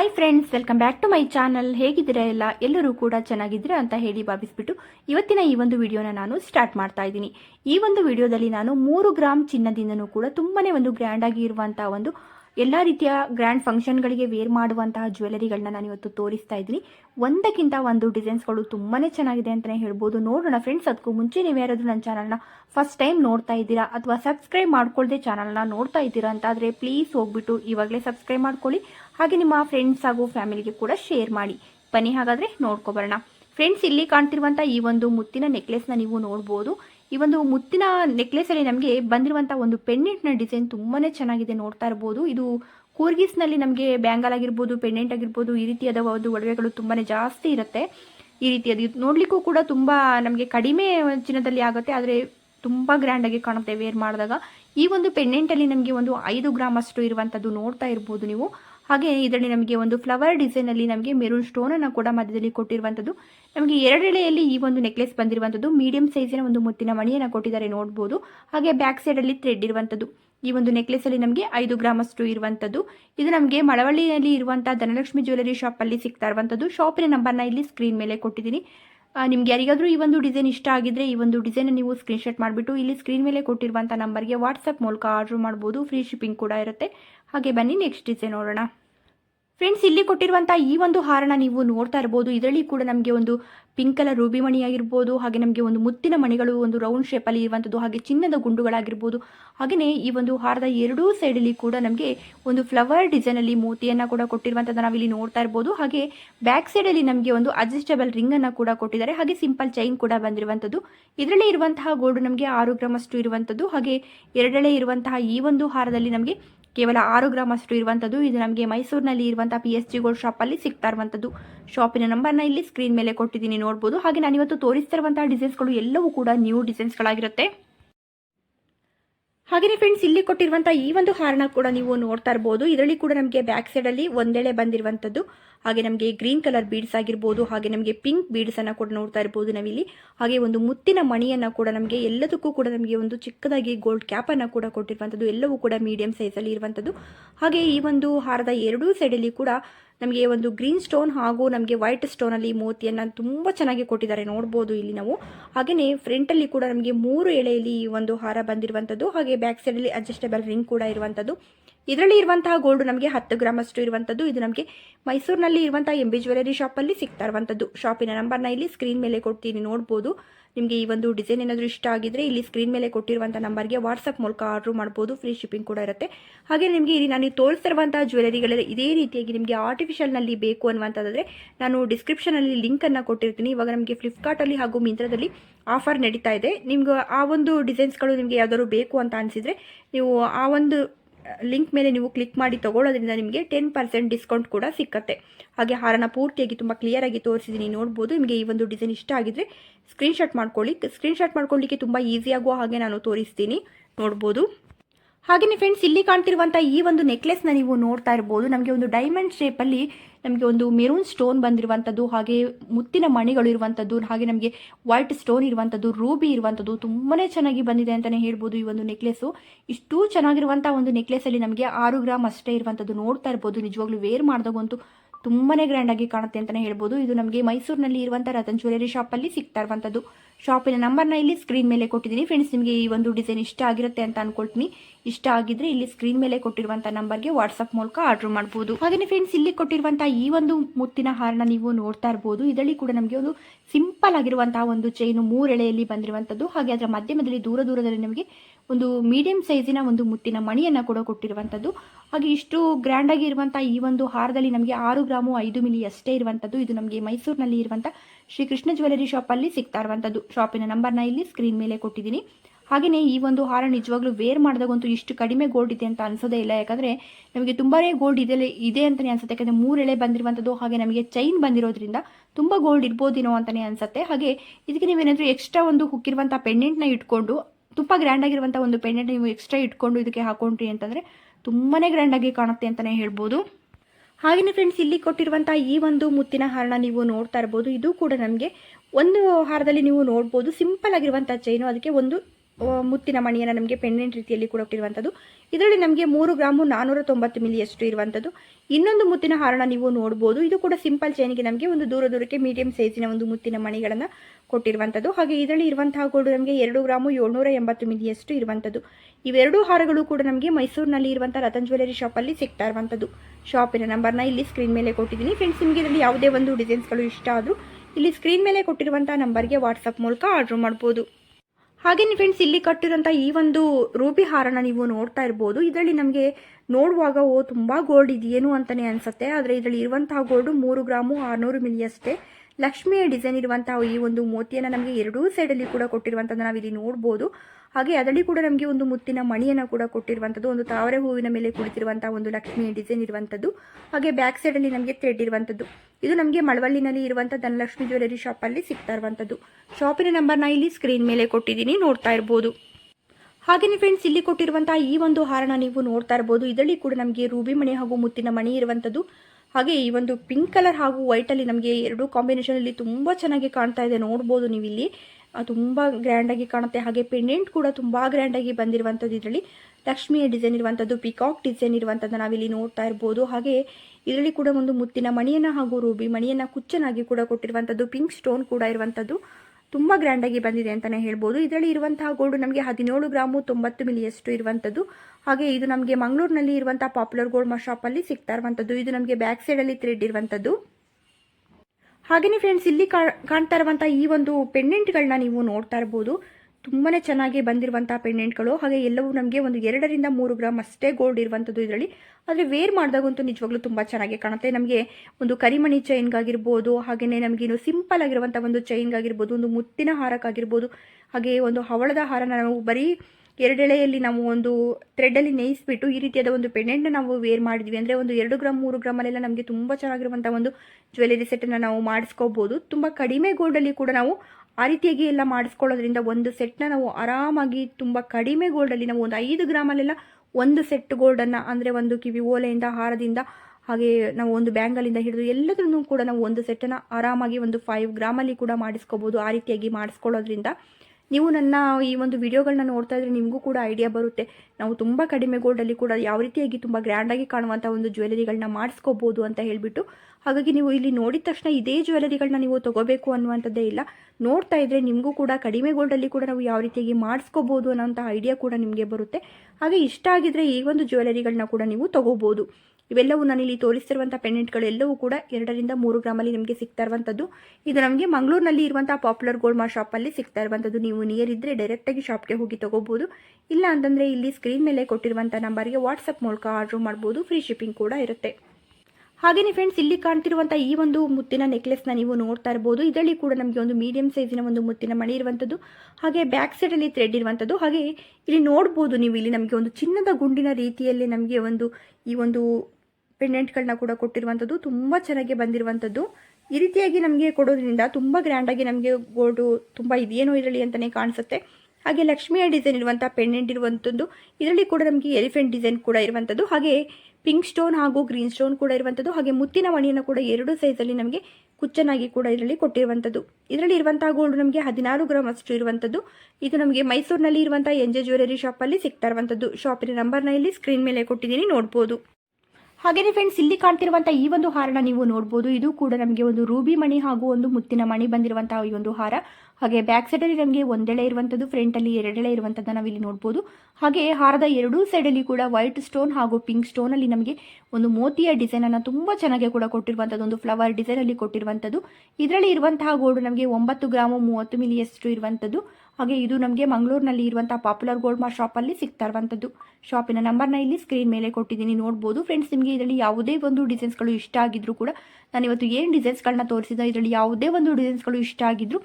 Hi friends welcome back to my channel ಹೇಗಿದ್ದೀರಾ ಎಲ್ಲ? ಎಲ್ಲರೂ ಕೂಡ ಚೆನ್ನಾಗಿದ್ದೀರಾ ಅಂತ ಹೇಳಿ ಭಾವಿಸ್ಬಿಟ್ಟು ಇವತ್ತಿನ ಈ ಒಂದು ವಿಡಿಯೋನ ನಾನು ಸ್ಟಾರ್ಟ್ ಮಾಡ್ತಾ ಇದ್ದೀನಿ. ಈ ಒಂದು ವಿಡಿಯೋದಲ್ಲಿ ನಾನು ಮೂರು ಗ್ರಾಮ್ ಚಿನ್ನದಿಂದನೂ ಕೂಡ ತುಂಬಾನೇ ಒಂದು ಗ್ರ್ಯಾಂಡ್ ಆಗಿ ಇರುವಂತಹ ಒಂದು ಎಲ್ಲ ರೀತಿಯ ಗ್ರ್ಯಾಂಡ್ ಫಂಕ್ಷನ್ಗಳಿಗೆ ವೇರ್ ಮಾಡುವಂತಹ ಜ್ಯುವೆಲರಿಗಳನ್ನ ನಾನು ಇವತ್ತು ತೋರಿಸ್ತಾ ಇದ್ದೀನಿ. ಒಂದಕ್ಕಿಂತ ಒಂದು ಡಿಸೈನ್ಸ್ಗಳು ತುಂಬಾನೇ ಚೆನ್ನಾಗಿದೆ ಅಂತಲೇ ಹೇಳ್ಬೋದು. ನೋಡೋಣ ಫ್ರೆಂಡ್ಸ್ ಅದಕ್ಕೂ ಮುಂಚೆ ನೀವು ಯಾರಾದರೂ ನನ್ನ ಚಾನಲ್ನ ಫಸ್ಟ್ ಟೈಮ್ ನೋಡ್ತಾ ಇದ್ದೀರಾ ಅಥವಾ ಸಬ್ಸ್ಕ್ರೈಬ್ ಮಾಡ್ಕೊಳ್ಳದೆ ಚಾನಲ್ನ ನೋಡ್ತಾ ಇದ್ದೀರಾ ಅಂತಾದರೆ ಪ್ಲೀಸ್ ಹೋಗ್ಬಿಟ್ಟು ಇವಾಗಲೇ ಸಬ್ಸ್ಕ್ರೈಬ್ ಮಾಡ್ಕೊಳ್ಳಿ. ಹಾಗೆ ನಿಮ್ಮ ಫ್ರೆಂಡ್ಸ್ ಹಾಗೂ ಫ್ಯಾಮಿಲಿಗೆ ಕೂಡ ಶೇರ್ ಮಾಡಿ. ಬನ್ನಿ ಹಾಗಾದರೆ ನೋಡ್ಕೊಬರೋಣ ಫ್ರೆಂಡ್ಸ್ ಇಲ್ಲಿ ಕಾಣ್ತಿರುವಂಥ ಈ ಒಂದು ಮುತ್ತಿನ ನೆಕ್ಲೆಸ್ನ ನೀವು ನೋಡ್ಬೋದು. ಈ ಒಂದು ಮುತ್ತಿನ ನೆಕ್ಲೆಸಲ್ಲಿ ನಮಗೆ ಬಂದಿರುವಂಥ ಒಂದು ಪೆಂಡೆಂಟ್ನ ಡಿಸೈನ್ ತುಂಬಾ ಚೆನ್ನಾಗಿದೆ ನೋಡ್ತಾ ಇರ್ಬೋದು. ಇದು ಕೂರ್ಗಿಸ್ನಲ್ಲಿ ನಮಗೆ ಬ್ಯಾಂಗಲ್ ಆಗಿರ್ಬೋದು ಪೆಂಡೆಂಟ್ ಆಗಿರ್ಬೋದು, ಈ ರೀತಿಯಾದ ಒಂದು ಒಡವೆಗಳು ತುಂಬಾ ಜಾಸ್ತಿ ಇರುತ್ತೆ. ಈ ರೀತಿಯಾದ ನೋಡಲಿಕ್ಕೂ ಕೂಡ ತುಂಬ ನಮಗೆ ಕಡಿಮೆ ಚಿನ್ನದಲ್ಲಿ ಆಗುತ್ತೆ, ಆದರೆ ತುಂಬ ಗ್ರ್ಯಾಂಡಾಗಿ ಕಾಣುತ್ತೆ ವೇರ್ ಮಾಡಿದಾಗ. ಈ ಒಂದು ಪೆಂಡೆಂಟಲ್ಲಿ ನಮಗೆ ಒಂದು ಐದು ಗ್ರಾಮ್ ಅಷ್ಟು ಇರುವಂಥದ್ದು ನೋಡ್ತಾ ಇರ್ಬೋದು ನೀವು. ಹಾಗೆ ಇದರಲ್ಲಿ ನಮಗೆ ಒಂದು ಫ್ಲವರ್ ಡಿಸೈನಲ್ಲಿ ನಮಗೆ ಮೆರೂನ್ ಸ್ಟೋನನ್ನು ಕೂಡ ಮಧ್ಯದಲ್ಲಿ ಕೊಟ್ಟಿರುವಂಥದ್ದು ನಮಗೆ ಎರಡೆಳೆಯಲ್ಲಿ ಈ ಒಂದು ನೆಕ್ಲೆಸ್ ಬಂದಿರುವಂಥದ್ದು. ಮೀಡಿಯಂ ಸೈಜಿನ ಒಂದು ಮುತ್ತಿನ ಮಣಿಯನ್ನು ಕೊಟ್ಟಿದ್ದಾರೆ ನೋಡ್ಬೋದು. ಹಾಗೆ ಬ್ಯಾಕ್ ಸೈಡಲ್ಲಿ ಥ್ರೆಡ್ ಇರುವಂಥದ್ದು. ಈ ಒಂದು ನೆಕ್ಲೆಸಲ್ಲಿ ನಮಗೆ ಐದು ಗ್ರಾಮಷ್ಟು ಇರುವಂಥದ್ದು. ಇದು ನಮಗೆ ಮಳವಳ್ಳಿಯಲ್ಲಿ ಇರುವಂಥ ಧನಲಕ್ಷ್ಮಿ ಜ್ಯುವೆಲರಿ ಶಾಪಲ್ಲಿ ಸಿಗ್ತಾ ಇರುವಂಥದ್ದು. ಶಾಪಿನ ನಂಬರ್ನ ಇಲ್ಲಿ ಸ್ಕ್ರೀನ್ ಮೇಲೆ ಕೊಟ್ಟಿದ್ದೀನಿ. ನಿಮ್ಗೆ ಯಾರಿಗಾದರೂ ಈ ಒಂದು ಡಿಸೈನ್ ಇಷ್ಟ ಆಗಿದ್ರೆ ಈ ಒಂದು ಡಿಸೈನ್ ನೀವು ಸ್ಕ್ರೀನ್ಶಾಟ್ ಮಾಡಿಬಿಟ್ಟು ಇಲ್ಲಿ ಸ್ಕ್ರೀನ್ ಮೇಲೆ ಕೊಟ್ಟಿರುವಂಥ ನಂಬರ್ಗೆ ವಾಟ್ಸಪ್ ಮೂಲಕ ಆರ್ಡರ್ ಮಾಡ್ಬೋದು. ಫ್ರೀ ಶಿಪ್ಪಿಂಗ್ ಕೂಡ ಇರುತ್ತೆ. ಹಾಗೆ ಬನ್ನಿ ನೆಕ್ಸ್ಟ್ ಡಿಸೈನ್ ನೋಡೋಣ. ಫ್ರೆಂಡ್ಸ್ ಇಲ್ಲಿ ಕೊಟ್ಟಿರುವಂಥ ಈ ಒಂದು ಹಾರನ ನೀವು ನೋಡ್ತಾ ಇರ್ಬೋದು. ಇದರಲ್ಲಿ ಕೂಡ ನಮಗೆ ಒಂದು ಪಿಂಕ್ ಕಲರ್ ರೂಬಿ ಮಣಿ ಆಗಿರ್ಬೋದು ಹಾಗೆ ನಮಗೆ ಒಂದು ಮುತ್ತಿನ ಮಣಿಗಳು, ಒಂದು ರೌಂಡ್ ಅಲ್ಲಿ ಇರುವಂಥದ್ದು ಹಾಗೆ ಚಿನ್ನದ ಗುಂಡುಗಳಾಗಿರ್ಬೋದು. ಹಾಗೆಯೇ ಈ ಒಂದು ಹಾರದ ಎರಡೂ ಸೈಡಲ್ಲಿ ಕೂಡ ನಮಗೆ ಒಂದು ಫ್ಲವರ್ ಡಿಸೈನ್ ಅಲ್ಲಿ ಮೂತಿಯನ್ನು ಕೂಡ ಕೊಟ್ಟಿರುವಂಥದ್ದು ನಾವಿಲ್ಲಿ ನೋಡ್ತಾ ಇರ್ಬೋದು. ಹಾಗೆ ಬ್ಯಾಕ್ ಸೈಡಲ್ಲಿ ನಮಗೆ ಒಂದು ಅಡ್ಜಸ್ಟಬಲ್ ಅನ್ನ ಕೂಡ ಕೊಟ್ಟಿದ್ದಾರೆ. ಹಾಗೆ ಸಿಂಪಲ್ ಚೈನ್ ಕೂಡ ಬಂದಿರುವಂಥದ್ದು ಇದರಲ್ಲಿ ಇರುವಂತಹ ಗೋಲ್ಡ್ ನಮಗೆ ಆರು ಗ್ರಾಮ್ ಅಷ್ಟು ಇರುವಂಥದ್ದು ಹಾಗೆ ಎರಡೆಳೆ ಇರುವಂತಹ ಈ ಒಂದು ಹಾರದಲ್ಲಿ ನಮಗೆ ಕೇವಲ ಆರು ಗ್ರಾಮ್ ಅಷ್ಟು ಇರುವಂಥದ್ದು ಇದು ನಮಗೆ ಮೈಸೂರಿನಲ್ಲಿ ಇರುವಂಥ ಪಿ ಎಸ್ ಜಿ ಗೋಲ್ಡ್ ಶಾಪಲ್ಲಿ ಸಿಗ್ತಾ ಇರುವಂಥದ್ದು ಶಾಪಿನ ನಂಬರ್ನ ಇಲ್ಲಿ ಸ್ಕ್ರೀನ್ ಮೇಲೆ ಕೊಟ್ಟಿದ್ದೀನಿ, ನೋಡ್ಬೋದು. ಹಾಗೆ ನಾನು ಇವತ್ತು ತೋರಿಸ್ತಿರುವಂತಹ ಡಿಸೈನ್ಸ್ಗಳು ಎಲ್ಲವೂ ಕೂಡ ನ್ಯೂ ಡಿಸೈನ್ಸ್ಗಳಾಗಿರುತ್ತೆ ಹಾಗೆಯೇ ಫ್ರೆಂಡ್ಸ್ ಇಲ್ಲಿ ಕೊಟ್ಟಿರುವಂಥ ಈ ಒಂದು ಹಾರನ ಕೂಡ ನೀವು ನೋಡ್ತಾ ಇರ್ಬೋದು. ಇದರಲ್ಲಿ ಕೂಡ ನಮಗೆ ಬ್ಯಾಕ್ ಸೈಡಲ್ಲಿ ಒಂದೆಳೆ ಬಂದಿರುವಂಥದ್ದು ಹಾಗೆ ನಮಗೆ ಗ್ರೀನ್ ಕಲರ್ ಬೀಡ್ಸ್ ಆಗಿರ್ಬೋದು, ಹಾಗೆ ನಮಗೆ ಪಿಂಕ್ ಬೀಡ್ಸನ್ನು ಕೂಡ ನೋಡ್ತಾ ಇರ್ಬೋದು ನಾವಿಲ್ಲಿ. ಹಾಗೆ ಒಂದು ಮುತ್ತಿನ ಮಣಿಯನ್ನು ಕೂಡ ನಮಗೆ ಎಲ್ಲದಕ್ಕೂ ಕೂಡ ನಮಗೆ ಒಂದು ಚಿಕ್ಕದಾಗಿ ಗೋಲ್ಡ್ ಕ್ಯಾಪನ್ನು ಕೂಡ ಕೊಟ್ಟಿರುವಂಥದ್ದು, ಎಲ್ಲವೂ ಕೂಡ ಮೀಡಿಯಂ ಸೈಜಲ್ಲಿ ಇರುವಂಥದ್ದು. ಹಾಗೆ ಈ ಒಂದು ಹಾರದ ಎರಡೂ ಸೈಡಲ್ಲಿ ಕೂಡ ನಮಗೆ ಒಂದು ಗ್ರೀನ್ ಸ್ಟೋನ್ ಹಾಗೂ ನಮಗೆ ವೈಟ್ ಸ್ಟೋನಲ್ಲಿ ಮೋತಿಯನ್ನು ತುಂಬ ಚೆನ್ನಾಗಿ ಕೊಟ್ಟಿದ್ದಾರೆ, ನೋಡ್ಬೋದು ಇಲ್ಲಿ ನಾವು. ಹಾಗೆಯೇ ಫ್ರಂಟಲ್ಲಿ ಕೂಡ ನಮಗೆ ಮೂರು ಎಳೆಯಲ್ಲಿ ಈ ಒಂದು ಹಾರ ಬಂದಿರುವಂಥದ್ದು, ಹಾಗೆ ಬ್ಯಾಕ್ ಸೈಡಲ್ಲಿ ಅಡ್ಜಸ್ಟೇಬಲ್ ರಿಂಗ್ ಕೂಡ ಇರುವಂಥದ್ದು. ಇದರಲ್ಲಿ ಇರುವಂತಹ ಗೋಲ್ಡ್ ನಮಗೆ ಹತ್ತು ಗ್ರಾಮ್ ಅಷ್ಟು ಇರುವಂಥದ್ದು ಇದು ನಮಗೆ ಮೈಸೂರಿನಲ್ಲಿ ಇರುವಂತಹ ಎಂ ಬಿ ಜ್ಯುವೆಲರಿ ಶಾಪಲ್ಲಿ ಸಿಗ್ತಾ ಇರುವಂಥದ್ದು ಶಾಪಿನ ನಂಬರ್ನ ಇಲ್ಲಿ ಸ್ಕ್ರೀನ್ ಮೇಲೆ ಕೊಡ್ತೀನಿ, ನೋಡ್ಬೋದು. ನಿಮಗೆ ಈ ಒಂದು ಡಿಸೈನ್ ಏನಾದರೂ ಇಷ್ಟ ಆಗಿದ್ರೆ ಇಲ್ಲಿ ಸ್ಕ್ರೀನ್ ಮೇಲೆ ಕೊಟ್ಟಿರುವಂಥ ನಂಬರ್ಗೆ ವಾಟ್ಸಪ್ ಮೂಲಕ ಆರ್ಡರ್ ಮಾಡ್ಬೋದು. ಫ್ರೀ ಶಿಪ್ಪಿಂಗ್ ಕೂಡ ಇರುತ್ತೆ. ಹಾಗೆ ನಿಮಗೆ ಇಲ್ಲಿ ನಾನು ತೋರಿಸಿರುವಂತಹ ಜ್ಯುವೆಲರಿಗಳೆಲ್ಲ ಇದೇ ರೀತಿಯಾಗಿ ನಿಮಗೆ ಆರ್ಟಿಫಿಷಿಯಲ್ನಲ್ಲಿ ಬೇಕು ಅನ್ನುವಂಥದ್ದಾದರೆ ನಾನು ಡಿಸ್ಕ್ರಿಪ್ಷನಲ್ಲಿ ಲಿಂಕನ್ನು ಕೊಟ್ಟಿರ್ತೀನಿ. ಇವಾಗ ನಮಗೆ ಫ್ಲಿಪ್ಕಾರ್ಟಲ್ಲಿ ಹಾಗೂ ಮಿಂತ್ರದಲ್ಲಿ ಆಫರ್ ನಡೀತಾ ಇದೆ. ನಿಮ್ಗೆ ಆ ಒಂದು ಡಿಸೈನ್ಸ್ಗಳು ನಿಮಗೆ ಯಾವ್ದಾದ್ರು ಬೇಕು ಅಂತ ಅನಿಸಿದರೆ ನೀವು ಆ ಒಂದು ಲಿಂಕ್ ಮೇಲೆ ನೀವು ಕ್ಲಿಕ್ ಮಾಡಿ ತಗೊಳ್ಳೋದ್ರಿಂದ ನಿಮಗೆ ಟೆನ್ ಪರ್ಸೆಂಟ್ ಡಿಸ್ಕೌಂಟ್ ಕೂಡ ಸಿಕ್ಕತ್ತೆ. ಹಾಗೆ ಹಾರನ ಪೂರ್ತಿಯಾಗಿ ತುಂಬ ಕ್ಲಿಯರಾಗಿ ತೋರಿಸಿದ್ದೀನಿ, ನೋಡ್ಬೋದು. ನಿಮಗೆ ಈ ಒಂದು ಡಿಸೈನ್ ಇಷ್ಟ ಆಗಿದ್ರೆ ಸ್ಕ್ರೀನ್ಶಾಟ್ ಮಾಡ್ಕೊಳ್ಳಿ. ಸ್ಕ್ರೀನ್ಶಾಟ್ ಮಾಡ್ಕೊಳ್ಳಿಕ್ಕೆ ತುಂಬ ಈಸಿ ಆಗುವ ಹಾಗೆ ನಾನು ತೋರಿಸ್ತೀನಿ, ನೋಡ್ಬೋದು. ಹಾಗೆಯೇ ಫ್ರೆಂಡ್ಸ್ ಇಲ್ಲಿ ಕಾಣ್ತಿರುವಂಥ ಈ ಒಂದು ನೆಕ್ಲೆಸ್ನ ನೀವು ನೋಡ್ತಾ ಇರ್ಬೋದು. ನಮಗೆ ಒಂದು ಡೈಮಂಡ್ ಶೇಪಲ್ಲಿ ನಮಗೆ ಒಂದು ಮೆರೂನ್ ಸ್ಟೋನ್ ಬಂದಿರುವಂಥದ್ದು ಹಾಗೆ ಮುತ್ತಿನ ಮಣಿಗಳು ಇರುವಂಥದ್ದು ಹಾಗೆ ನಮಗೆ ವೈಟ್ ಸ್ಟೋನ್ ಇರುವಂಥದ್ದು ರೂಬಿ ಇರುವಂಥದ್ದು ತುಂಬಾ ಚೆನ್ನಾಗಿ ಬಂದಿದೆ ಅಂತಲೇ ಹೇಳ್ಬೋದು ಈ ಒಂದು ನೆಕ್ಲೆಸ್ಸು ಇಷ್ಟು ಚೆನ್ನಾಗಿರುವಂಥ ಒಂದು ನೆಕ್ಲೆಸಲ್ಲಿ ನಮಗೆ ಆರು ಗ್ರಾಮ್ ಅಷ್ಟೇ ಇರುವಂಥದ್ದು ನೋಡ್ತಾ ಇರ್ಬೋದು. ನಿಜವಾಗ್ಲೂ ವೇರ್ ಮಾಡಿದಾಗಂತೂ ತುಂಬಾ ಗ್ರ್ಯಾಂಡಾಗಿ ಕಾಣುತ್ತೆ ಅಂತಲೇ ಹೇಳ್ಬೋದು. ಇದು ನಮಗೆ ಮೈಸೂರಿನಲ್ಲಿ ಇರುವಂಥ ರತನ್ ಜ್ಯುವೆಲರಿ ಶಾಪಲ್ಲಿ ಸಿಗ್ತಾ ಇರುವಂಥದ್ದು ಶಾಪಿನ ನಂಬರ್ನ ಇಲ್ಲಿ ಸ್ಕ್ರೀನ್ ಮೇಲೆ ಕೊಟ್ಟಿದ್ದೀನಿ. ಫ್ರೆಂಡ್ಸ್ ನಿಮಗೆ ಈ ಒಂದು ಡಿಸೈನ್ ಇಷ್ಟ ಆಗಿರುತ್ತೆ ಅಂತ ಅನ್ಕೊಳ್ತೀನಿ. ಇಷ್ಟ ಆಗಿದ್ರೆ ಇಲ್ಲಿ ಸ್ಕ್ರೀನ್ ಮೇಲೆ ಕೊಟ್ಟಿರುವಂಥ ನಂಬರ್ಗೆ ವಾಟ್ಸಪ್ ಮೂಲಕ ಆರ್ಡರ್ ಮಾಡ್ಬೋದು. ಹಾಗೇನೆ ಫ್ರೆಂಡ್ಸ್ ಇಲ್ಲಿ ಕೊಟ್ಟಿರುವಂತಹ ಈ ಒಂದು ಮುತ್ತಿನ ಹಾರನ ನೀವು ನೋಡ್ತಾ ಇರ್ಬೋದು. ಇದರಲ್ಲಿ ಕೂಡ ನಮಗೆ ಒಂದು ಸಿಂಪಲ್ ಆಗಿರುವಂತಹ ಒಂದು ಚೈನು ಮೂರೆಳೆಯಲ್ಲಿ ಬಂದಿರುವಂಥದ್ದು ಹಾಗೆ ಅದರ ಮಧ್ಯಮದಲ್ಲಿ ದೂರ ದೂರದಲ್ಲಿ ನಮಗೆ ಒಂದು ಮೀಡಿಯಂ ಸೈಜಿನ ಒಂದು ಮುತ್ತಿನ ಮಣಿಯನ್ನು ಕೂಡ ಕೊಟ್ಟಿರುವಂಥದ್ದು ಹಾಗೆ ಇಷ್ಟು ಗ್ರ್ಯಾಂಡ್ ಆಗಿ ಇರುವಂಥ ಈ ಒಂದು ಹಾರದಲ್ಲಿ ನಮಗೆ ಆರು ಗ್ರಾಮು ಐದು ಮಿಲಿ ಅಷ್ಟೇ ಇರುವಂಥದ್ದು ಇದು ನಮಗೆ ಮೈಸೂರಿನಲ್ಲಿ ಇರುವಂಥ ಶ್ರೀ ಕೃಷ್ಣ ಜ್ಯುವೆಲರಿ ಶಾಪಲ್ಲಿ ಸಿಗ್ತಾ ಇರುವಂಥದ್ದು ಶಾಪಿನ ನಂಬರ್ನ ಇಲ್ಲಿ ಸ್ಕ್ರೀನ್ ಮೇಲೆ ಕೊಟ್ಟಿದ್ದೀನಿ. ಹಾಗೆಯೇ ಈ ಒಂದು ಹಾರ ನಿಜವಾಗ್ಲೂ ವೇರ್ ಮಾಡಿದಾಗಂತೂ ಇಷ್ಟು ಕಡಿಮೆ ಗೋಲ್ಡ್ ಇದೆ ಅಂತ ಅನ್ಸೋದೇ ಇಲ್ಲ. ಯಾಕಂದರೆ ನಮಗೆ ತುಂಬಾ ಗೋಲ್ಡ್ ಇದೆ ಇದೆ ಅಂತಲೇ ಅನ್ಸುತ್ತೆ. ಯಾಕಂದರೆ ಮೂರೆಳೆ ಬಂದಿರುವಂಥದ್ದು ಹಾಗೆ ನಮಗೆ ಚೈನ್ ಬಂದಿರೋದ್ರಿಂದ ತುಂಬ ಗೋಲ್ಡ್ ಇರ್ಬೋದೇನೋ ಅಂತಲೇ ಅನಿಸುತ್ತೆ. ಹಾಗೆ ಇದಕ್ಕೆ ನೀವೇನಾದರೂ ಎಕ್ಸ್ಟ್ರಾ ಒಂದು ಹುಕ್ಕಿರುವಂಥ ಪೆಂಡೆಂಟ್ನ ಇಟ್ಕೊಂಡು ತುಂಬ ಗ್ರ್ಯಾಂಡ್ ಆಗಿರುವಂಥ ಒಂದು ಪೆಂಡೆಂಟ್ ನೀವು ಎಕ್ಸ್ಟ್ರಾ ಇಟ್ಕೊಂಡು ಇದಕ್ಕೆ ಹಾಕೊಂಡ್ರಿ ಅಂತಂದರೆ ತುಂಬಾ ಗ್ರ್ಯಾಂಡಾಗಿ ಕಾಣುತ್ತೆ ಅಂತಲೇ ಹೇಳ್ಬೋದು. ಹಾಗೆಯೇ ಫ್ರೆಂಡ್ಸ್ ಇಲ್ಲಿ ಕೊಟ್ಟಿರುವಂಥ ಈ ಒಂದು ಮುತ್ತಿನ ಹಾರನ ನೀವು ನೋಡ್ತಾ ಇರ್ಬೋದು. ಇದು ಕೂಡ ನಮಗೆ ಒಂದು ಹಾರದಲ್ಲಿ ನೀವು ನೋಡ್ಬೋದು. ಸಿಂಪಲ್ ಆಗಿರುವಂಥ ಚೈನು ಅದಕ್ಕೆ ಒಂದು ಮುತ್ತಿನ ಮಣಿಯನ್ನು ನಮಗೆ ಪೆಂಡೆಂಟ್ ರೀತಿಯಲ್ಲಿ ಕೊಡೋಟ್ಟಿರುವಂಥದ್ದು ಇದರಲ್ಲಿ ನಮಗೆ ಮೂರು ಗ್ರಾಮು ನಾನ್ನೂರ ತೊಂಬತ್ತು ಮಿಲಿಯಷ್ಟು ಇರುವಂಥದ್ದು ಇನ್ನೊಂದು ಮುತ್ತಿನ ಹಾರಣ ನೀವು ನೋಡ್ಬೋದು. ಇದು ಕೂಡ ಸಿಂಪಲ್ ಚೈನಿಗೆ ನಮಗೆ ಒಂದು ದೂರ ದೂರಕ್ಕೆ ಮೀಡಿಯಂ ಸೈಜಿನ ಒಂದು ಮುತ್ತಿನ ಮಣಿಗಳನ್ನು ಕೊಟ್ಟಿರುವಂಥದ್ದು ಹಾಗೆ ಇದರಲ್ಲಿ ಇರುವಂತಹ ಗೋಲ್ಡ್ ನಮಗೆ ಎರಡು ಗ್ರಾಮು ಏಳ್ನೂರ ಎಂಬತ್ತು ಮಿಲಿಯಷ್ಟು ಇರುವಂಥದ್ದು ಇವೆರಡು ಹಾರಗಳು ಕೂಡ ನಮಗೆ ಮೈಸೂರಿನಲ್ಲಿ ಇರುವಂಥ ರತನ್ ಜ್ಯುವೆಲರಿ ಶಾಪಲ್ಲಿ ಸಿಗ್ತಾ ಇರುವಂಥದ್ದು ಶಾಪಿನ ನಂಬರ್ನ ಇಲ್ಲಿ ಸ್ಕ್ರೀನ್ ಮೇಲೆ ಕೊಟ್ಟಿದ್ದೀನಿ. ಫ್ರೆಂಡ್ಸ್ ನಿಮಗೆ ಇದರಲ್ಲಿ ಯಾವುದೇ ಒಂದು ಡಿಸೈನ್ಸ್ಗಳು ಇಷ್ಟ ಆದರೂ ಇಲ್ಲಿ ಸ್ಕ್ರೀನ್ ಮೇಲೆ ಕೊಟ್ಟಿರುವಂಥ ನಂಬರ್ಗೆ ವಾಟ್ಸಪ್ ಮೂಲಕ ಆರ್ಡ್ರ್ ಮಾಡ್ಬೋದು. ಹಾಗೆಯೇ ಫ್ರೆಂಡ್ಸ್ ಇಲ್ಲಿ ಕಟ್ಟಿರೋಂಥ ಈ ಒಂದು ರೂಬಿ ಹಾರನ ನೀವು ನೋಡ್ತಾ ಇರ್ಬೋದು. ಇದರಲ್ಲಿ ನಮಗೆ ನೋಡುವಾಗ, ಓ, ತುಂಬ ಗೋಲ್ಡ್ ಇದೆಯೇನು ಅಂತಲೇ ಅನಿಸುತ್ತೆ. ಆದರೆ ಇದರಲ್ಲಿ ಇರುವಂತಹ ಗೋಲ್ಡು ಮೂರು ಗ್ರಾಮು ಆರುನೂರು ಮಿಲಿ ಅಷ್ಟೇ. ಲಕ್ಷ್ಮಿಯ ಡಿಸೈನ್ ಇರುವಂತಹ ಈ ಒಂದು ಮೋತಿಯನ್ನು ನಮಗೆ ಎರಡೂ ಸೈಡಲ್ಲಿ ಕೂಡ ಕೊಟ್ಟಿರುವಂಥದ್ದು ನಾವಿಲ್ಲಿ ನೋಡ್ಬೋದು. ಹಾಗೆ ಅದರಲ್ಲಿ ಕೂಡ ನಮಗೆ ಒಂದು ಮುತ್ತಿನ ಮಣಿಯನ್ನು ಕೂಡ ಕೊಟ್ಟಿರುವಂಥದ್ದು, ಒಂದು ತಾವರೆ ಹೂವಿನ ಮೇಲೆ ಕುಳಿತಿರುವಂಥ ಒಂದು ಲಕ್ಷ್ಮಿ ಡಿಸೈನ್ ಇರುವಂಥದ್ದು, ಹಾಗೆ ಬ್ಯಾಕ್ ಸೈಡಲ್ಲಿ ನಮಗೆ ಥ್ರೆಡ್ ಇರುವಂಥದ್ದು. ಇದು ನಮಗೆ ಮಳವಳ್ಳಿನಲ್ಲಿ ಇರುವಂಥ ಧನಲಕ್ಷ್ಮಿ ಜ್ಯುವೆಲರಿ ಶಾಪಲ್ಲಿ ಸಿಗ್ತಾ ಇರುವಂಥದ್ದು. ಶಾಪಿನ ನಂಬರ್ನ ಇಲ್ಲಿ ಸ್ಕ್ರೀನ್ ಮೇಲೆ ಕೊಟ್ಟಿದ್ದೀನಿ, ನೋಡ್ತಾ ಇರ್ಬೋದು. ಹಾಗೆಯೇ ಫ್ರೆಂಡ್ಸ್ ಇಲ್ಲಿ ಕೊಟ್ಟಿರುವಂತಹ ಈ ಒಂದು ಹಾರನ ನೀವು ನೋಡ್ತಾ ಇರ್ಬೋದು. ಇದರಲ್ಲಿ ಕೂಡ ನಮಗೆ ರೂಬಿ ಮಣಿ ಹಾಗೂ ಮುತ್ತಿನ ಮಣಿ ಇರುವಂಥದ್ದು. ಹಾಗೆ ಈ ಒಂದು ಪಿಂಕ್ ಕಲರ್ ಹಾಗೂ ವೈಟಲ್ಲಿ ನಮಗೆ ಎರಡು ಕಾಂಬಿನೇಷನಲ್ಲಿ ತುಂಬ ಚೆನ್ನಾಗಿ ಕಾಣ್ತಾ ಇದೆ, ನೋಡ್ಬೋದು ನೀವು ಇಲ್ಲಿ ತುಂಬ ಗ್ರ್ಯಾಂಡಾಗಿ ಕಾಣುತ್ತೆ. ಹಾಗೆ ಪೆಂಡೆಂಟ್ ಕೂಡ ತುಂಬ ಗ್ರ್ಯಾಂಡಾಗಿ ಬಂದಿರುವಂಥದ್ದು ಇದರಲ್ಲಿ. ಲಕ್ಷ್ಮಿಯ ಡಿಸೈನ್ ಇರುವಂಥದ್ದು ಪಿಕಾಕ್ ಡಿಸೈನ್ ಇರುವಂಥದ್ದು ನಾವಿಲ್ಲಿ ನೋಡ್ತಾ ಇರ್ಬೋದು. ಹಾಗೆ ಇದರಲ್ಲಿ ಕೂಡ ಒಂದು ಮುತ್ತಿನ ಮಣಿಯನ್ನು ಹಾಗೂ ರೂಬಿ ಮಣಿಯನ್ನು ಕುಚ್ಚನಾಗಿ ಕೂಡ ಕೊಟ್ಟಿರುವಂಥದ್ದು ಪಿಂಕ್ ಸ್ಟೋನ್ ಕೂಡ ಇರುವಂಥದ್ದು ತುಂಬ ಗ್ರ್ಯಾಂಡಾಗಿ ಬಂದಿದೆ ಅಂತಲೇ ಹೇಳ್ಬೋದು. ಇದರಲ್ಲಿ ಇರುವಂತಹ ಗೋಲ್ಡ್ ನಮಗೆ ಹದಿನೇಳು ಗ್ರಾಮು ತೊಂಬತ್ತು ಮಿಲಿಯಷ್ಟು ಇರುವಂಥದ್ದು ಹಾಗೆ ಇದು ನಮಗೆ ಮಂಗಳೂರಿನಲ್ಲಿ ಇರುವಂಥ ಪಾಪ್ಯುಲರ್ ಗೋಲ್ಡ್ ಶಾಪಲ್ಲಿ ಸಿಗ್ತಾ ಇರುವಂಥದ್ದು ಇದು ನಮಗೆ ಬ್ಯಾಕ್ ಸೈಡಲ್ಲಿ ಥ್ರೆಡ್ ಇರುವಂಥದ್ದು ಹಾಗೆಯೇ ಫ್ರೆಂಡ್ಸ್ ಇಲ್ಲಿ ಕಾಣ್ತಾ ಇರುವಂಥ ಈ ಒಂದು ಪೆಂಡೆಂಟ್ಗಳನ್ನ ನೀವು ನೋಡ್ತಾ ಇರ್ಬೋದು. ತುಂಬಾ ಚೆನ್ನಾಗಿ ಬಂದಿರುವಂಥ ಪೆಂಡೆಂಟ್ಗಳು ಹಾಗೆ ಎಲ್ಲವೂ ನಮಗೆ ಒಂದು ಎರಡರಿಂದ ಮೂರು ಗ್ರಾಮ್ ಅಷ್ಟೇ ಗೋಲ್ಡ್ ಇರುವಂಥದ್ದು ಇದರಲ್ಲಿ. ಆದರೆ ವೇರ್ ಮಾಡಿದಾಗಂತೂ ನಿಜವಾಗ್ಲೂ ತುಂಬ ಚೆನ್ನಾಗಿ ಕಾಣುತ್ತೆ. ನಮಗೆ ಒಂದು ಕರಿಮಣಿ ಚೈನ್ಗಾಗಿರ್ಬೋದು ಹಾಗೆಯೇ ನಮಗೇನು ಸಿಂಪಲ್ ಆಗಿರುವಂಥ ಒಂದು ಚೈನ್ಗಾಗಿರ್ಬೋದು ಒಂದು ಮುತ್ತಿನ ಹಾರಕ್ಕಾಗಿರ್ಬೋದು, ಹಾಗೆ ಒಂದು ಹವಳದ ಹಾರನ ನಾವು ಬರೀ ಎರಡೆಳೆಯಲ್ಲಿ ನಾವು ಒಂದು ಥ್ರೆಡ್ಡಲ್ಲಿ ನೇಯಿಸ್ಬಿಟ್ಟು ಈ ರೀತಿಯಾದ ಒಂದು ಪೆಂಡೆಂಟ್ನ ನಾವು ವೇರ್ ಮಾಡಿದ್ವಿ. ಅಂದರೆ ಒಂದು ಎರಡು ಗ್ರಾಮ್ ಮೂರು ಗ್ರಾಮಲ್ಲೆಲ್ಲ ನಮಗೆ ತುಂಬ ಚೆನ್ನಾಗಿರುವಂಥ ಒಂದು ಜ್ಯುವೆಲರಿ ಸೆಟ್ಟನ್ನು ನಾವು ಮಾಡಿಸ್ಕೋಬೋದು. ತುಂಬ ಕಡಿಮೆ ಗೋಲ್ಡಲ್ಲಿ ಕೂಡ ನಾವು ಆ ರೀತಿಯಾಗಿ ಎಲ್ಲ ಮಾಡಿಸ್ಕೊಳ್ಳೋದ್ರಿಂದ ಒಂದು ಸೆಟ್ನ ನಾವು ಆರಾಮಾಗಿ ತುಂಬ ಕಡಿಮೆ ಗೋಲ್ಡಲ್ಲಿ ನಾವು ಒಂದು ಐದು ಗ್ರಾಮಲ್ಲೆಲ್ಲ ಒಂದು ಸೆಟ್ ಗೋಲ್ಡನ್ನು ಅಂದರೆ ಒಂದು ಕಿವಿ ಓಲೆಯಿಂದ, ಹಾರದಿಂದ ಹಾಗೆ ನಾವು ಒಂದು ಬ್ಯಾಂಗಲಿಂದ ಹಿಡಿದು ಎಲ್ಲದನ್ನು ಕೂಡ ನಾವು ಒಂದು ಸೆಟ್ಟನ್ನು ಆರಾಮಾಗಿ ಒಂದು ಫೈವ್ ಗ್ರಾಮಲ್ಲಿ ಕೂಡ ಮಾಡಿಸ್ಕೋಬೋದು ಆ ರೀತಿಯಾಗಿ ಮಾಡಿಸ್ಕೊಳ್ಳೋದ್ರಿಂದ. ನೀವು ನನ್ನ ಈ ಒಂದು ವಿಡಿಯೋಗಳನ್ನ ನೋಡ್ತಾ ಇದ್ರೆ ನಿಮಗೂ ಕೂಡ ಐಡಿಯಾ ಬರುತ್ತೆ. ನಾವು ತುಂಬ ಕಡಿಮೆ ಗೋಲ್ಡಲ್ಲಿ ಕೂಡ ಯಾವ ರೀತಿಯಾಗಿ ತುಂಬ ಗ್ರ್ಯಾಂಡಾಗಿ ಕಾಣುವಂಥ ಒಂದು ಜ್ಯುವೆಲರಿಗಳನ್ನ ಮಾಡಿಸ್ಕೋಬೋದು ಅಂತ ಹೇಳಿಬಿಟ್ಟು, ಹಾಗಾಗಿ ನೀವು ಇಲ್ಲಿ ನೋಡಿದ ತಕ್ಷಣ ಇದೇ ಜ್ಯುವೆಲರಿಗಳನ್ನ ನೀವು ತಗೋಬೇಕು ಅನ್ನುವಂಥದ್ದೇ ಇಲ್ಲ. ನೋಡ್ತಾ ಇದ್ರೆ ನಿಮಗೂ ಕೂಡ ಕಡಿಮೆ ಗೋಲ್ಡಲ್ಲಿ ಕೂಡ ನಾವು ಯಾವ ರೀತಿಯಾಗಿ ಮಾಡಿಸ್ಕೋಬೋದು ಅನ್ನೋಂಥ ಐಡಿಯಾ ಕೂಡ ನಿಮಗೆ ಬರುತ್ತೆ. ಹಾಗೆ ಇಷ್ಟ ಆಗಿದ್ರೆ ಈ ಒಂದು ಜ್ಯುವೆಲರಿಗಳನ್ನ ಕೂಡ ನೀವು ತಗೋಬೋದು. ಇವೆಲ್ಲವೂ ನಾನು ಇಲ್ಲಿ ತೋರಿಸ್ತಿರುವಂಥ ಪೆಂಡೆಂಟ್ಗಳು ಎಲ್ಲವೂ ಕೂಡ ಎರಡರಿಂದ ಮೂರು ಗ್ರಾಮಲ್ಲಿ ನಿಮಗೆ ಸಿಗ್ತಾ ಇರುವಂಥದ್ದು. ಇದು ನಮಗೆ ಮಂಗಳೂರಿನಲ್ಲಿ ಇರುವಂಥ ಪಾಪ್ಯುಲರ್ ಗೋಲ್ಡ್ ಮಾರ್ ಶಾಪಲ್ಲಿ ಸಿಗ್ತಾ ಇರುವಂಥದ್ದು. ನೀವು ನಿಯರ್ ಇದ್ದರೆ ಡೈರೆಕ್ಟಾಗಿ ಶಾಪ್ಗೆ ಹೋಗಿ ತಗೋಬೋದು. ಇಲ್ಲ ಅಂತಂದರೆ ಇಲ್ಲಿ ಸ್ಕ್ರೀನ್ ಮೇಲೆ ಕೊಟ್ಟಿರುವಂಥ ನಂಬರ್ಗೆ ವಾಟ್ಸಪ್ ಮೂಲಕ ಆರ್ಡ್ರ್ ಮಾಡ್ಬೋದು. ಫ್ರೀ ಶಿಪ್ಪಿಂಗ್ ಕೂಡ ಇರುತ್ತೆ. ಹಾಗೆಯೇ ಫ್ರೆಂಡ್ಸ್, ಇಲ್ಲಿ ಕಾಣ್ತಿರುವಂಥ ಈ ಒಂದು ಮುತ್ತಿನ ನೆಕ್ಲೆಸ್ನ ನೀವು ನೋಡ್ತಾ ಇರ್ಬೋದು. ಇದರಲ್ಲಿ ಕೂಡ ನಮಗೆ ಒಂದು ಮೀಡಿಯಂ ಸೈಜಿನ ಒಂದು ಮುತ್ತಿನ ಮಣಿ ಇರುವಂಥದ್ದು. ಹಾಗೆ ಬ್ಯಾಕ್ ಸೈಡಲ್ಲಿ ಥ್ರೆಡ್ ಇರುವಂಥದ್ದು. ಹಾಗೆ ಇಲ್ಲಿ ನೋಡ್ಬೋದು ನೀವು ಇಲ್ಲಿ ನಮಗೆ ಒಂದು ಚಿನ್ನದ ಗುಂಡಿನ ರೀತಿಯಲ್ಲಿ ನಮಗೆ ಒಂದು ಈ ಒಂದು ಪೆಂಡೆಂಟ್ಗಳನ್ನ ಕೂಡ ಕೊಟ್ಟಿರುವಂಥದ್ದು, ತುಂಬ ಚೆನ್ನಾಗಿ ಬಂದಿರುವಂಥದ್ದು. ಈ ರೀತಿಯಾಗಿ ನಮಗೆ ಕೊಡೋದ್ರಿಂದ ತುಂಬ ಗ್ರ್ಯಾಂಡಾಗಿ ನಮಗೆ ಗೋಲ್ಡು ತುಂಬ ಇದೇನೋ ಇದರಲ್ಲಿ ಅಂತಲೇ ಕಾಣಿಸುತ್ತೆ. ಹಾಗೆ ಲಕ್ಷ್ಮಿಯ ಡಿಸೈನ್ ಇರುವಂಥ ಪೆಂಡೆಂಟ್ ಇರುವಂಥದ್ದು, ಇದರಲ್ಲಿ ಕೂಡ ನಮಗೆ ಎಲಿಫೆಂಟ್ ಡಿಸೈನ್ ಕೂಡ ಇರುವಂಥದ್ದು. ಹಾಗೆ ಪಿಂಕ್ ಸ್ಟೋನ್ ಹಾಗೂ ಗ್ರೀನ್ ಸ್ಟೋನ್ ಕೂಡ ಇರುವಂಥದ್ದು. ಹಾಗೆ ಮುತ್ತಿನ ಮಣಿಯನ್ನು ಕೂಡ ಎರಡು ಸೈಜಲ್ಲಿ ನಮಗೆ ಕುಚ್ಚನಾಗಿ ಕೂಡ ಇದರಲ್ಲಿ ಕೊಟ್ಟಿರುವಂಥದ್ದು. ಇದರಲ್ಲಿ ಇರುವಂತಹ ಗೋಲ್ಡ್ ನಮಗೆ ಹದಿನಾರು ಗ್ರಾಮ್ ಅಷ್ಟು ಇರುವಂಥದ್ದು. ಇದು ನಮಗೆ ಮೈಸೂರಿನಲ್ಲಿ ಇರುವಂಥ ಎನ್ ಜೆ ಜ್ಯುವೆಲರಿ ಶಾಪಲ್ಲಿ ಸಿಗ್ತಾ ಇರುವಂಥದ್ದು. ಶಾಪಿನ ನಂಬರ್ನ ಇಲ್ಲಿ ಸ್ಕ್ರೀನ್ ಮೇಲೆ ಕೊಟ್ಟಿದ್ದೀನಿ, ನೋಡ್ಬೋದು. ಹಾಗೆಯೇ ಫ್ರೆಂಡ್ಸ್ ಇಲ್ಲಿ ಕಾಣ್ತಿರುವಂತಹ ಈ ಒಂದು ಹಾರನ ನೀವು ನೋಡಬಹುದು ಇದು ಕೂಡ ನಮಗೆ ಒಂದು ರೂಬಿ ಮಣಿ ಹಾಗೂ ಒಂದು ಮುತ್ತಿನ ಮಣಿ ಬಂದಿರುವಂತಹ ಈ ಒಂದು ಹಾರ. ಹಾಗೆ ಬ್ಯಾಕ್ ಸೈಡ್ ಅಲ್ಲಿ ನಮಗೆ ಒಂದೆಳೆ ಇರುವಂತದ್ದು ಫ್ರಂಟ್ ಅಲ್ಲಿ ಎರಡೆಳೆ ಇರುವಂತದ್ದು ನಾವು ಇಲ್ಲಿ ನೋಡಬಹುದು ಹಾಗೆ ಹಾರದ ಎರಡೂ ಸೈಡಲ್ಲಿ ಕೂಡ ವೈಟ್ ಸ್ಟೋನ್ ಹಾಗೂ ಪಿಂಕ್ ಸ್ಟೋನ್ ಅಲ್ಲಿ ನಮಗೆ ಒಂದು ಮೋತಿಯ ಡಿಸೈನ್ ಅನ್ನ ತುಂಬಾ ಚೆನ್ನಾಗಿ ಕೂಡ ಕೊಟ್ಟಿರುವಂತದ್ದು, ಒಂದು ಫ್ಲವರ್ ಡಿಸೈನ್ ಅಲ್ಲಿ ಕೊಟ್ಟಿರುವಂತದ್ದು. ಇದರಲ್ಲಿ ಇರುವಂತಹ ಗೋಲ್ಡ್ ನಮಗೆ ಒಂಬತ್ತು ಗ್ರಾಮು ಮೂವತ್ತು ಮಿಲಿಯಷ್ಟು ಇರುವಂಥದ್ದು ಹಾಗೆ ಇದು ನಮಗೆ ಮಂಗಳೂರಿನಲ್ಲಿ ಇರುವಂಥ ಪಾಪ್ಯುಲರ್ ಗೋಲ್ಡ್ ಮಾರ್ ಶಾಪಲ್ಲಿ ಸಿಗ್ತಾ ಇರುವಂಥದ್ದು ಶಾಪಿನ ನಂಬರ್ನ ಇಲ್ಲಿ ಸ್ಕ್ರೀನ್ ಮೇಲೆ ಕೊಟ್ಟಿದ್ದೀನಿ, ನೋಡ್ಬೋದು. ಫ್ರೆಂಡ್ಸ್ ನಿಮಗೆ ಇದರಲ್ಲಿ ಯಾವುದೇ ಒಂದು ಡಿಸೈನ್ಸ್ಗಳು ಇಷ್ಟ ಆಗಿದ್ರು ಕೂಡ ನಾನು ಇವತ್ತು ಏನು ಡಿಸೈನ್ಸ್ಗಳನ್ನ ತೋರಿಸಿದ ಇದರಲ್ಲಿ ಯಾವುದೇ ಒಂದು ಡಿಸೈನ್ಸ್ಗಳು ಇಷ್ಟ ಆಗಿದ್ರು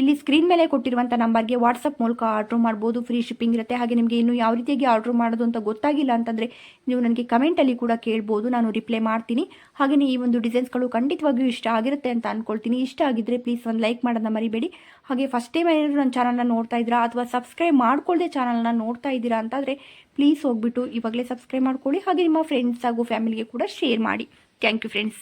ಇಲ್ಲಿ ಸ್ಕ್ರೀನ್ ಮೇಲೆ ಕೊಟ್ಟಿರುವಂಥ ನಂಬರ್ಗೆ ವಾಟ್ಸಪ್ ಮೂಲಕ ಆರ್ಡ್ರ್ ಮಾಡ್ಬೋದು ಫ್ರೀ ಶಿಪ್ಪಿಂಗ್ ಇರುತ್ತೆ. ಹಾಗೆ ನಿಮಗೆ ಇನ್ನು ಯಾವ ರೀತಿಯಾಗಿ ಆರ್ಡ್ರ್ ಮಾಡೋದು ಅಂತ ಗೊತ್ತಾಗಿಲ್ಲ ಅಂತಂದರೆ ನೀವು ನನಗೆ ಕಮೆಂಟಲ್ಲಿ ಕೂಡ ಕೇಳ್ಬೋದು, ನಾನು ರಿಪ್ಲೈ ಮಾಡ್ತೀನಿ. ಹಾಗೆಯೇ ಈ ಒಂದು ಡಿಸೈನ್ಸ್ಗಳು ಖಂಡಿತವಾಗಿಯೂ ಇಷ್ಟ ಆಗಿರುತ್ತೆ ಅಂತ ಅಂದ್ಕೊಳ್ತೀನಿ ಇಷ್ಟ ಆಗಿದ್ದರೆ ಪ್ಲೀಸ್ ಒಂದು ಲೈಕ್ ಮಾಡೋದನ್ನ ಮರಿಬೇಡಿ. ಹಾಗೆ ಫಸ್ಟ್ ಟೈಮ್ ಏನಾದರೂ ನನ್ನ ಚಾನಲ್ನ ನೋಡ್ತಾ ಇದ್ದೀರಾ ಅಥವಾ ಸಬ್ಸ್ಕ್ರೈಬ್ ಮಾಡ್ಕೊಳ್ಳದೆ ಚಾನಲ್ನ ನೋಡ್ತಾ ಇದ್ದೀರಾ ಅಂತಂದರೆ ಪ್ಲೀಸ್ ಹೋಗ್ಬಿಟ್ಟು ಇವಾಗಲೇ ಸಬ್ಸ್ಕ್ರೈಬ್ ಮಾಡ್ಕೊಳ್ಳಿ. ಹಾಗೆ ನಿಮ್ಮ ಫ್ರೆಂಡ್ಸ್ ಹಾಗೂ ಫ್ಯಾಮಿಲಿಗೆ ಕೂಡ ಶೇರ್ ಮಾಡಿ. Thank you friends